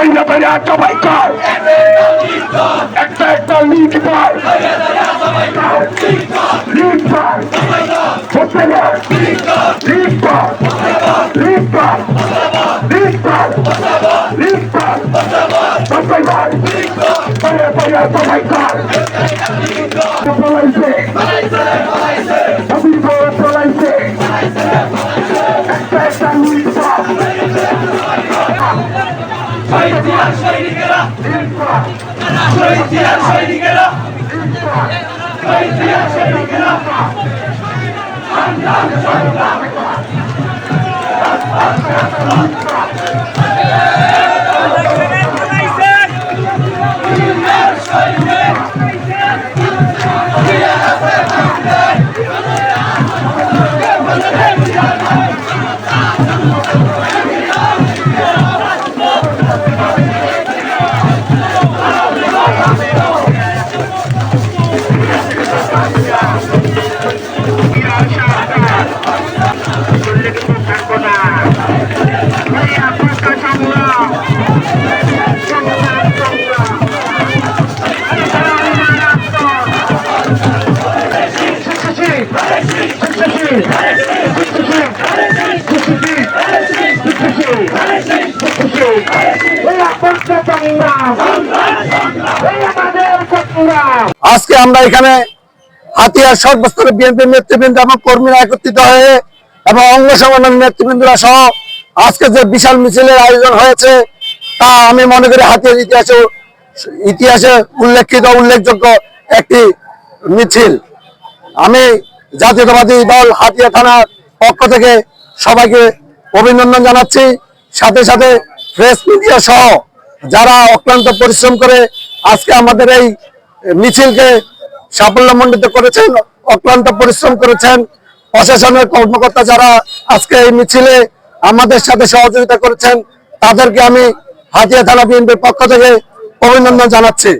তৈরি তৈরি সবাই কর। একটা একটা, লিড পার লিড পার না লিড পার লিড পার লিড পার লিড পার কর তৈরি তৈরি সবাই কর। পলাইছে সৈনিকেরা শহীদিয়ার সৈনিকেরা শহীদিয়ার সৈনিকেরা আজকে আমরা এখানে হাতিয়ার সর্বস্তরে বিএনপি নেতৃবৃন্দ এবং কর্মীরা একত্রিত হয়ে এবং অঙ্গ সংগঠনের নেতৃবৃন্দরা সহ আজকে যে বিশাল মিছিলের আয়োজন হয়েছে, তা আমি মনে করি হাতিয়ার ইতিহাসে ইতিহাসে উল্লেখিত, উল্লেখযোগ্য একটি মিছিল। আমি জাতীয়তাবাদী দল হাতিয়া থানার পক্ষ থেকে সবাইকে অভিনন্দন জানাচ্ছি। সাথে সাথে প্রেস মিডিয়া সহ যারা অক্লান্ত পরিশ্রম করে আজকে আমাদের এই মিছিলকে সাফল্যমণ্ডিত করেছেন, অক্লান্ত পরিশ্রম করেছেন, প্রশাসনের কর্মকর্তা যারা আজকে এই মিছিলে আমাদের সাথে সহযোগিতা করেছেন, তাদেরকে আমি হাতিয়া থানা বিএনপির পক্ষ থেকে অভিনন্দন জানাচ্ছি।